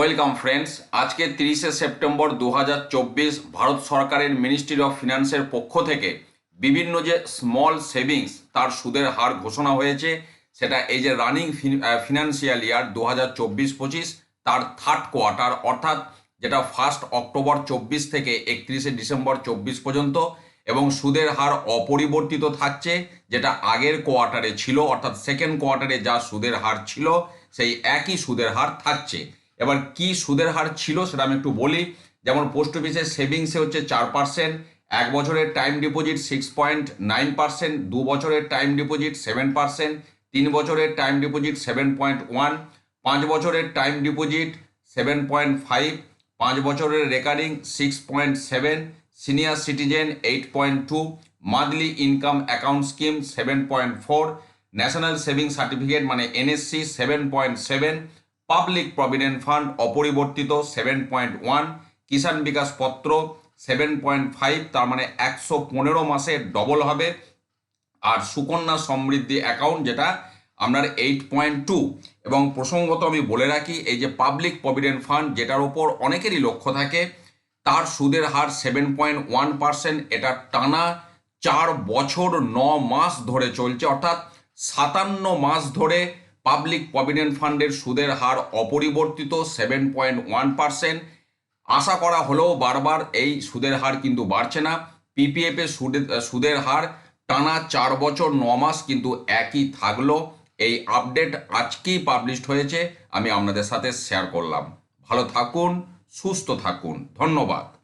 Welcome friends আজকে তিরিশে September দু হাজার চব্বিশ ভারত সরকারের মিনিস্ট্রি অফ ফিনান্সের পক্ষ থেকে বিভিন্ন যে স্মল সেভিংস তার সুদের হার ঘোষণা হয়েছে, সেটা এই যে রানিং ফিনান্সিয়াল ইয়ার দু হাজার তার থার্ড কোয়ার্টার অর্থাৎ যেটা ফার্স্ট অক্টোবর চব্বিশ থেকে একত্রিশে ডিসেম্বর চব্বিশ পর্যন্ত, এবং সুদের হার অপরিবর্তিত থাকছে, যেটা আগের কোয়ার্টারে ছিল, অর্থাৎ সেকেন্ড কোয়ার্টারে যা সুদের হার ছিল, সেই একই সুদের হার থাকছে। এবার কি সুদের হার ছিল সেটা আমি একটু বলি। যেমন পোস্ট অফিসের সেভিংসে হচ্ছে চার পার্সেন্ট, এক বছরের time deposit six point nine percent, দু বছরের টাইম ডিপোজিট সেভেন পার্সেন্ট, তিন বছরের time deposit seven point one, পাঁচ বছরের time deposit seven point five, পাঁচ বছরের recurring six point seven, senior citizen eight point two, monthly income account scheme seven point four, national saving certificate মানে NSC seven point seven public provident fund অপরিবর্তিত seven point one Kisan Vikas Patra seven point five তার মানে একশো পনেরো মাসে double হবে। আর Sukanya Samriddhi account যেটা, আপনার এইট পয়েন্ট টু এবং প্রসঙ্গত আমি বলে রাখি, এই যে পাবলিক প্রভিডেন্ট ফান্ড যেটার ওপর অনেকেরই লক্ষ্য থাকে, তার সুদের হার সেভেন পয়েন্ট ওয়ান পার্সেন্ট এটা টানা চার বছর ন মাস ধরে চলছে, অর্থাৎ সাতান্ন মাস ধরে পাবলিক প্রভিডেন্ট ফান্ডের সুদের হার অপরিবর্তিত সেভেন পয়েন্ট ওয়ান পার্সেন্ট আশা করা হলেও বারবার এই সুদের হার কিন্তু বাড়ছে না। পিপিএফ এর সুদের সুদের হার টানা চার বছর, ন মাস কিন্তু একই থাকল। এই আপডেট আজকেই পাবলিশড হয়েছে। আমি আপনাদের সাথে শেয়ার করলাম। ভালো থাকুন, সুস্থ থাকুন। ধন্যবাদ।